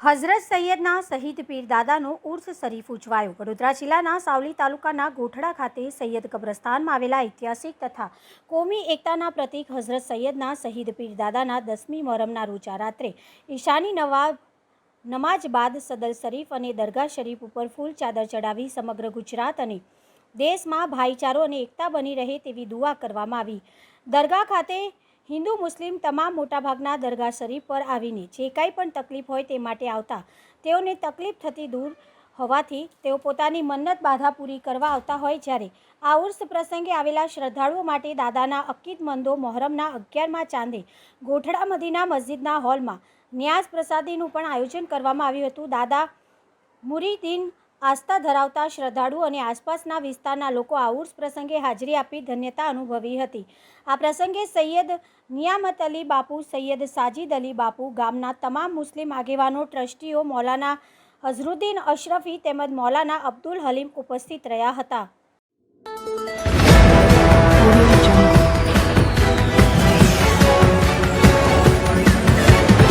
હઝરત સૈયદના શહીદ પીર દાદાનો ઉર્સ શરીફ ઉજવાયો. વડોદરા જિલ્લાના સાવલી તાલુકાના ગોઠડા ખાતે સૈયદ કબ્રસ્તાનમાં આવેલા ઐતિહાસિક તથા કોમી એકતાના પ્રતીક હઝરત સૈયદના શહીદ પીર દાદાના દસમી મોહરમના રોજા રાત્રે ઈશાની નવાબ, નમાજ બાદ સદલ શરીફ અને દરગાહ શરીફ ઉપર ફૂલ ચાદર ચડાવી સમગ્ર ગુજરાત અને દેશમાં ભાઈચારો અને એકતા બની રહે તેવી દુઆ કરવામાં આવી. દરગાહ ખાતે હિન્દુ મુસ્લિમ તમામ મોટાભાગના દરગાહ શરીફ પર આવીને જે કાંઈ પણ તકલીફ હોય તે માટે આવતા. તેઓને તકલીફ થતી દૂર હોવાથી તેઓ પોતાની મન્નત બાધા પૂરી કરવા આવતા હોય જ્યારે આ ઉર્સ પ્રસંગે આવેલા શ્રદ્ધાળુઓ માટે દાદાના અક્કીદમંદો મોહરમના અગિયારમાં ચાંદે ગોઠડા મદીના મસ્જિદના હોલમાં ન્યાસ પ્રસાદીનું પણ આયોજન કરવામાં આવ્યું હતું. દાદા મુરીદીન આસ્થા ધરાવતા શ્રદ્ધાળુ અને આસપાસના વિસ્તારના લોકો આ ઉર્સ પ્રસંગે હાજરી આપી ધન્યતા અનુભવી હતી. આ પ્રસંગે સૈયદ નિયામત અલી બાપુ, સૈયદ સાજીદ અલી બાપુ, ગામના તમામ મુસ્લિમ આગેવાનો, ટ્રસ્ટીઓ, મૌલાના હઝરુદ્દીન અશરફી તેમજ મૌલાના અબ્દુલ હલીમ ઉપસ્થિત રહ્યા હતા.